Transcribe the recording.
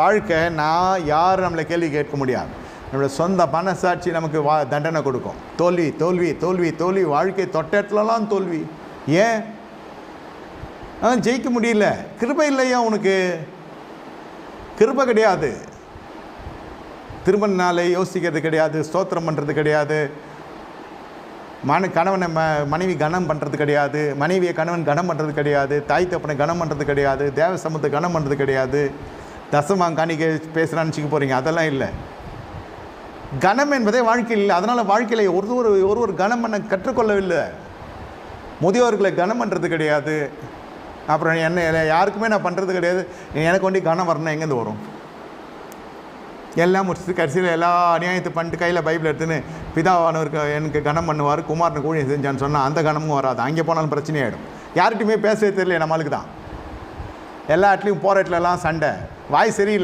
வாழ்க்கை நான் யாரும் நம்மளை கேள்வி கேட்க முடியாது. நம்மளோட சொந்த மனசாட்சி நமக்கு வா தண்டனை கொடுக்கும். தோல்வி தோல்வி தோல்வி தோல்வி. வாழ்க்கை தொட்டத்துலலாம் தோல்வி. ஏன்? ஆ ஜெயிக்க முடியல. கிருபை இல்லையா உனக்கு? கிருபை கிடையாது. திருமணனாலே யோசிக்கிறது கிடையாது ஸ்தோத்திரம் பண்ணுறது கிடையாது. மன கணவனை ம மனைவி கனம் பண்ணுறது கிடையாது. மனைவியை கணவன் கனம் பண்ணுறது கிடையாது. தாய் தப்பனை கனம் பண்ணுறது கிடையாது. தேவ சமூகத்தை கனம் பண்ணுறது கிடையாது. தசமாம் காணிக்கை பேசுகிறான்னு வச்சுக்க போகிறீங்க அதெல்லாம் இல்லை. கணம் என்பதே வாழ்க்கையில் இல்லை. அதனால் வாழ்க்கையில் ஒரு ஒரு ஒரு ஒரு கணம் பண்ண கற்றுக்கொள்ளவில்லை. முதியோர்களை கனம் பண்ணுறது கிடையாது. அப்புறம் என்ன யாருக்குமே நான் பண்ணுறது கிடையாது. எனக்கு ஒண்டி கனம் வரணும் எங்கேருந்து வரும்? எல்லாம் முடிச்சுட்டு கடைசியில் எல்லா அநியாயத்தை பண்ணிட்டு கையில் பைபிள் எடுத்துன்னு பிதாவானவருக்கு எனக்கு கனம் பண்ணுவார் குமாரனுக்கு ஊழியம் செஞ்சான்னு சொன்னால் அந்த கனமும் வராது. அங்கே போனாலும் பிரச்சனையாயிடும். யார்கிட்டையுமே பேசவே தெரியல நம்மளுக்கு தான். எல்லா இடத்துலையும் போகிற இடத்துலலாம் சண்டை. வாய் சரியில்லை.